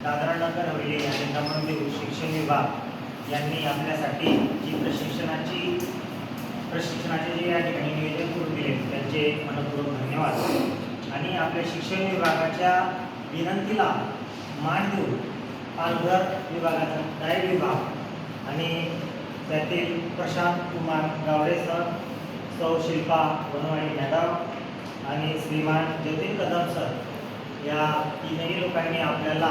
दादरानगर हवेली आणि दमणदीव शिक्षण विभाग यांनी आपल्यासाठी जी प्रशिक्षणाची प्रशिक्षणाचे जे या ठिकाणी नियोजन करून दिले त्यांचे मनपूर्वक धन्यवाद. आणि आपल्या शिक्षण विभागाच्या विनंतीला मान देऊन पालघर विभागाचा डायट विभाग आणि त्यातील प्रशांत कुमार गावडे सर सौ शिल्पा बनवाडी यादव आणि श्रीमान जतीन कदम सर या तीनही लोकांनी आपल्याला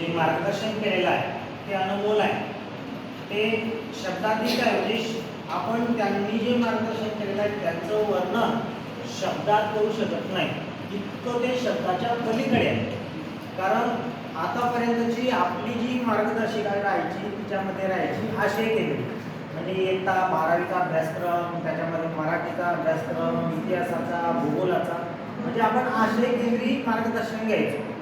जे मार्गदर्शन केलेलं आहे ते अनमोल आहे. ते शब्दातील आहे म्हणजे आपण त्यांनी जे मार्गदर्शन केलेलं आहे त्याचं वर्णन शब्दात करू शकत नाही. इतकं ते शब्दाच्या पलीकडे आहे. कारण आतापर्यंतची आपली जी मार्गदर्शिका राहायची तिच्यामध्ये राहायची आशय केलेली म्हणजे इयत्ता बारावीचा अभ्यासक्रम त्याच्यामध्ये मराठीचा अभ्यासक्रम इतिहासाचा भूगोलाचा म्हणजे आपण आशय केंद्रित मार्गदर्शन घ्यायचं.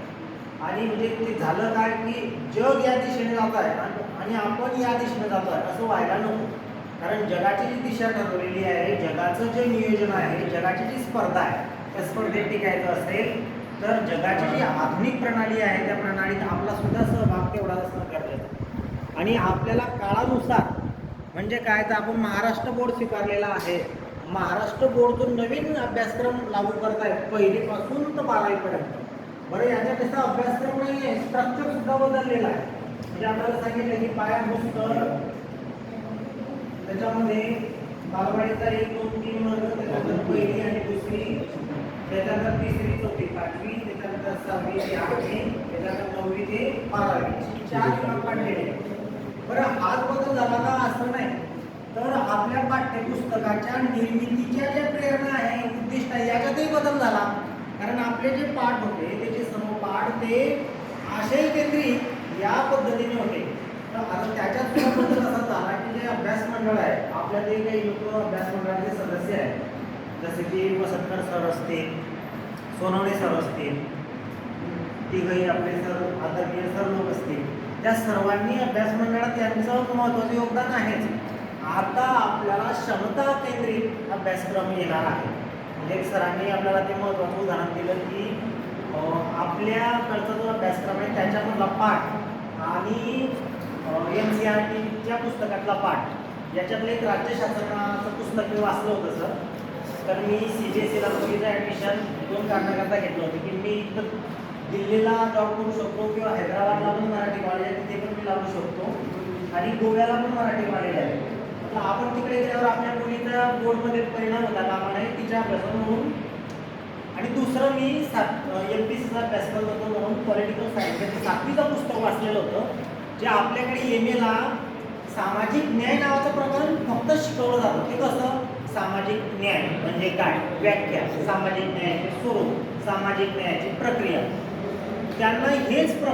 आणि म्हणजे ते झालं काय की जग या दिशेने जात आहे आणि आपण या दिशेने जातो आहे असं व्हायला नको. कारण जगाची जी दिशा ठरवलेली आहे जगाचं जे नियोजन आहे जगाची जी स्पर्धा आहे त्या स्पर्धेत टिकायचं असेल तर जगाची जी आधुनिक प्रणाली आहे त्या प्रणालीत आपला सुद्धा सहभाग तेवढाच असणं गरजेचं आहे. आणि आपल्याला काळानुसार म्हणजे काय तर आपण महाराष्ट्र बोर्ड स्वीकारलेला आहे. महाराष्ट्र बोर्डतून नवीन अभ्यासक्रम लागू करताय पहिलीपासून तर बारावीपर्यंत. बरं याचा कसा अभ्यासक्रम नाही स्ट्रक्चर सुद्धा बदललेला आहे. म्हणजे आपल्याला सांगितलं की पायाभूत स्तर त्याच्यामध्ये बालवाडीचा एक दोन तीन वर्ग त्याच्यानंतर पहिली आणि दुसरी त्याच्यानंतर तिसरी चौथी पाचवी त्याच्यानंतर सहावी ते आठवी त्याच्यानंतर नववी ते बारावी. चार विभाग आहेत. बरं हाच बदल झाला का? असं नाही. तर आपल्या पाठ्यपुस्तकाच्या निर्मितीच्या ज्या प्रेरणा आहे उद्दिष्ट आहे याच्यातही बदल झाला. कारण आपले जे पाठ होते त्याचे समपाठ ते आशय केंद्रित या पद्धतीने होते. तर आता त्याच्यात सुद्धा बदल असा झाला की जे अभ्यास मंडळ आहे जे काही लोक अभ्यास मंडळाचे सदस्य आहेत. जसे की वसंतकर सर असतील सोनवणे सर असतील तिघही आपले सर आदरणीय सर लोक असतील. त्या सर्वांनी अभ्यास मंडळात यांचं महत्त्वाचं योगदान आहेच. आता आपल्याला क्षमता केंद्रित अभ्यासक्रम येणार आहे म्हणजे सरांनी आपल्याला ते महत्त्वाचं उदाहरण दिलं की आपल्या आपल्याकडचा जो अभ्यासक्रम आहे त्याच्यामधला पाठ आणि एम सी आर टीच्या पुस्तकातला पाठ याच्यातलं एक राज्यशास्त्रणाचं पुस्तक मी वाचलं होतं सर. तर मी सी बी एस सीला मुलीचं ॲडमिशन दोन कारणाकरता घेतलं होतं की मी इथं दिल्लीला जॉब करू शकतो किंवा हैदराबादला पण मराठी कॉलेज आहे तिथे पण मी लागू शकतो. आणि गोव्याला पण मराठी कॉलेज आहे. तर आपण तिकडे गेल्यावर आपल्या मुलीचा बोर्डमध्ये परिणाम होता कामा नये तिच्या अभ्यासात म्हणून. आणि दुसरं मी सात एम पी सीचा अभ्यास करत होतो म्हणून पॉलिटिकल सायन्स म्हणजे सातवीचं पुस्तक वाचलेलं होतं जे आपल्याकडे एम एला सामाजिक न्याय नावाचं प्रकरण फक्त शिकवलं जातं. ते कसं? सामाजिक न्याय म्हणजे काय? व्याख्या सामाजिक न्यायाचे स्वरूप सामाजिक न्यायाची प्रक्रिया. त्यांना हेच प्र